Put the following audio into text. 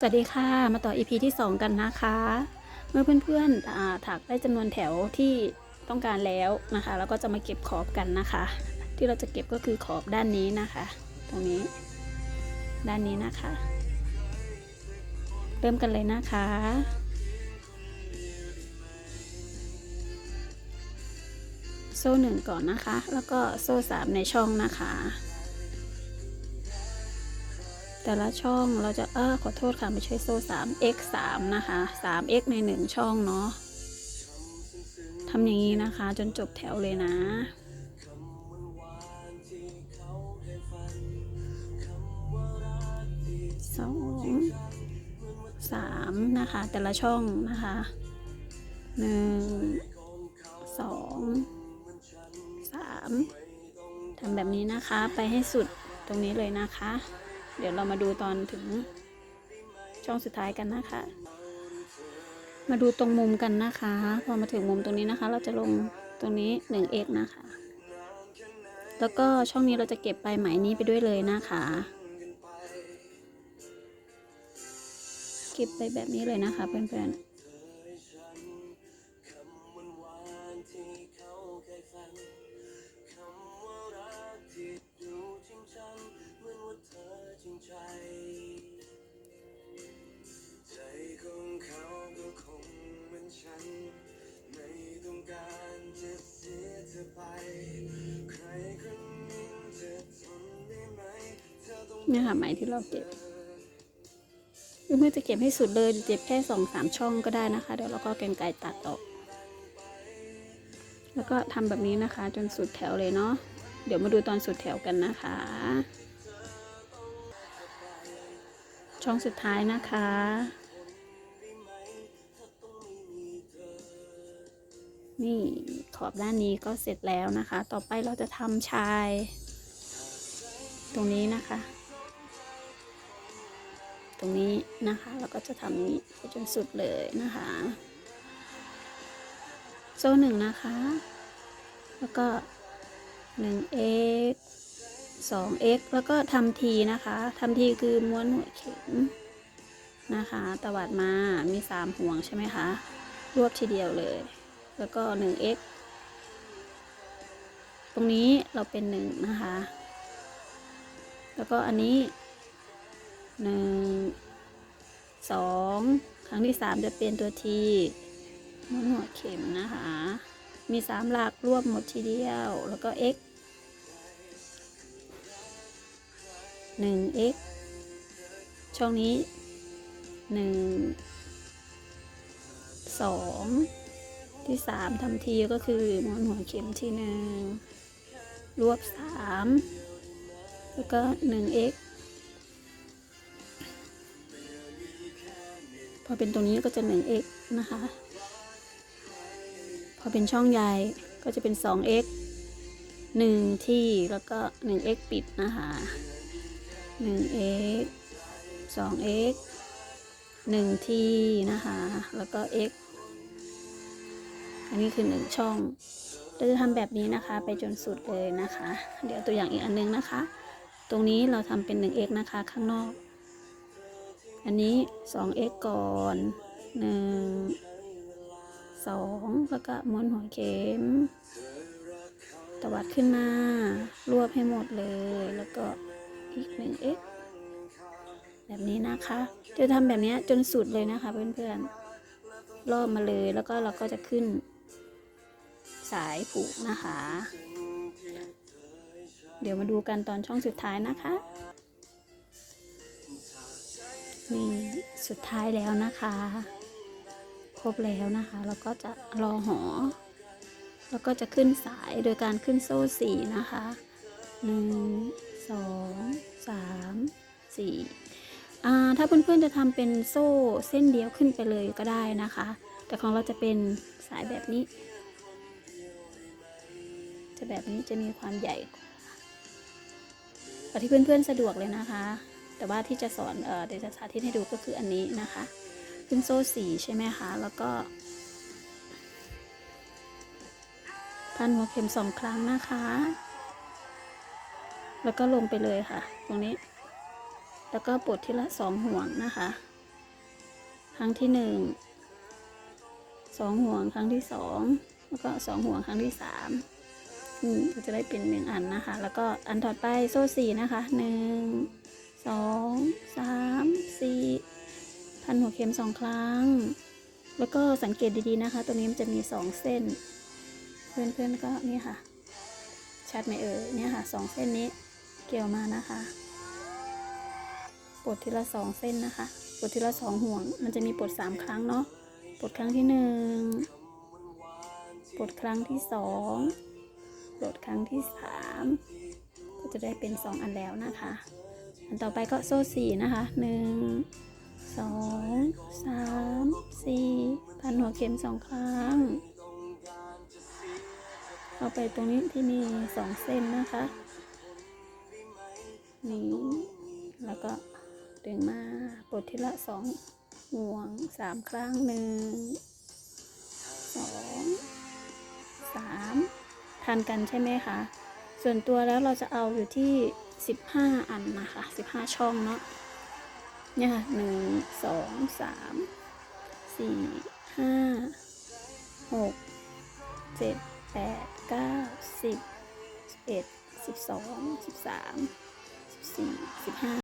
สวัสดีค่ะ มาต่อ EP ที่ 2 กันนะคะ เมื่อเพื่อนๆถักได้จำนวนแถวที่ต้องการแล้วนะคะ แล้วก็จะมาเก็บขอบกันนะคะ ที่เราจะเก็บก็คือขอบด้านนี้นะคะ ตรงนี้ ด้านนี้นะคะ เริ่มกันเลยนะคะ โซ่หนึ่งก่อนนะคะ แล้วก็โซ่สามในช่องนะคะ แต่ละช่องเราจะเออขอโทษค่ะไม่ใช่โซ่ 3 x 3 นะคะ 3 x ใน 1 ช่องเนาะทำอย่างนี้นะคะ จนจบแถวเลยนะสองสามนะคะ แต่ละช่องนะคะหนึ่งสองสามทำแบบนี้นะคะไปให้สุดตรงนี้เลยนะคะ เดี๋ยวเรามาดูตอนถึงช่องสุดท้ายกันนะคะ มาดูตรงมุมกันนะคะ พอมาถึงมุมตรงนี้นะคะ เราจะลงตรงนี้ 1x นะคะ แล้วก็ช่องนี้เราจะเก็บปลายไหมนี้ไปด้วยเลยนะคะ เก็บไปแบบนี้เลยนะคะเพื่อนๆ เธอต้องเนี่ยค่ะไหมที่เราเก็บหรือเมื่อจะเก็บให้สุดเลยเก็บแค่สองสามช่องก็ได้นะคะ เดี๋ยวเราก็แกงไก่ตัดออกแล้วก็ทำแบบนี้นะคะ จนสุดแถวเลยเนาะเดี๋ยวมาดูตอนสุดแถวกันนะคะ ช่องสุดท้ายนะคะนี่ขอบด้านนี้ก็เสร็จแล้วนะคะ ต่อไปเราจะทำชาย ตรงนี้นะคะ ตรงนี้นะคะเราก็จะทำนี้ไปจนสุดเลยนะคะ โซ่หนึ่งนะคะ แล้วก็ 1x 2x แล้วก็ทำทีนะคะทำทีคือม้วนหัวเข็มนะคะตวัดมามี3ห่วงใช่ไหมคะ รวบทีเดียวเลย แล้วก็ 1x ตรงนี้เราเป็น1นะคะ แล้วก็อันนี้ 1 2ครั้งที่3จะเป็นตัวทีม้วนหัวเข็มนะคะ มีสามหลักรวบหมดทีเดียว แล้วก็ x 1 x ช่องนี้ 1 2 ที่ 3ทำทีก็คือม้วนหัวเข็มที่หนึ่งรวบ 3 แล้วก็ 1 พอเป็นตรงนี้ก็จะ 1 x นะคะ พอเป็นช่องใหญ่ก็จะเป็น 2x 1 ที่แล้วก็ 1x ปิดนะคะ 1x 2x 1 ที่นะคะ แล้วก็ x อันนี้คือ 1 ช่อง เราจะทำแบบนี้นะคะ ไปจนสุดเลยนะคะ เดี๋ยวตัวอย่างอีกอันนึงนะคะ ตรงนี้เราทำเป็น 1x นะคะข้างนอก อันนี้ 2x ก่อน1สองแล้วก็ม้วนหัวเข็ม ตวัดขึ้นมา รวบให้หมดเลย แล้วก็อีกหนึ่ง x แบบนี้นะคะ จะทำแบบนี้จนสุดเลยนะคะเพื่อนๆ รอบมาเลย แล้วก็เราก็จะขึ้น สายผูกนะคะ เดี๋ยวมาดูกันตอนช่องสุดท้ายนะคะ นี่สุดท้ายแล้วนะคะ ครบแล้วนะคะ แล้วก็จะรอหอ แล้วก็จะขึ้นสายโดยการขึ้นโซ่สี่นะคะหนึ่งสองสามสี่อ่าถ้าเพื่อนๆจะทำเป็นโซ่เส้นเดียวขึ้นไปเลยก็ได้นะคะ แต่ของเราจะเป็นสายแบบนี้ จะแบบนี้จะมีความใหญ่กว่าที่เพื่อนๆสะดวกเลยนะคะ แต่ว่าที่จะสอนเออเดี๋ยวจะสาธิตให้ดูก็คืออันนี้นะคะ ขึ้นโซ่สีใช่ไหมคะ แล้วก็พันหัวเข็มสองครั้งนะคะ แล้วก็ลงไปเลยค่ะ ตรงนี้ แล้วก็ปลดทีละสองห่วงนะคะ ครั้งที่หนึ่งสองห่วงครั้งที่สองแล้วก็สองห่วงครั้งที่สามอืมก็จะได้เป็นหนึ่งอันนะคะ แล้วก็อันต่อไปโซ่สี่นะคะหนึ่ง สองสามสี่พันหัวเข็มสองครั้ง แล้วก็สังเกตดีๆนะคะ ตัวนี้มันจะมีสองเส้น เพื่อนๆก็นี่ค่ะ ชัดไหมเอ่ยเนี่ยค่ะสองเส้นนี้เกี่ยวมานะคะปลดทีละสองเส้นนะคะปลดทีละสองห่วง มันจะมีปลดสามครั้งเนาะปลดครั้งที่หนึ่งปลดครั้งที่สองปลดครั้งที่สามก็จะได้เป็นสองอันแล้วนะคะ อันต่อไปก็โซ่สี่นะคะหนึ่งสองสามสี่พันหัวเข็มสองครั้งเข้าไปตรงนี้ที่มีสองเส้นนะคะนี่แล้วก็ดึงมาปลดทีละสองห่วงสามครั้งหนึ่งสองสามทันกันใช่ไหมคะ ส่วนตัวแล้วเราจะเอาอยู่ที่ สิบห้าอันนะคะสิบห้าช่องเนาะเนี่ยค่ะหนึ่งสองสามสี่ห้าหกเจ็ดแปดเก้าสิบสิบเอ็ดสิบสองสิบสามสิบสี่สิบห้า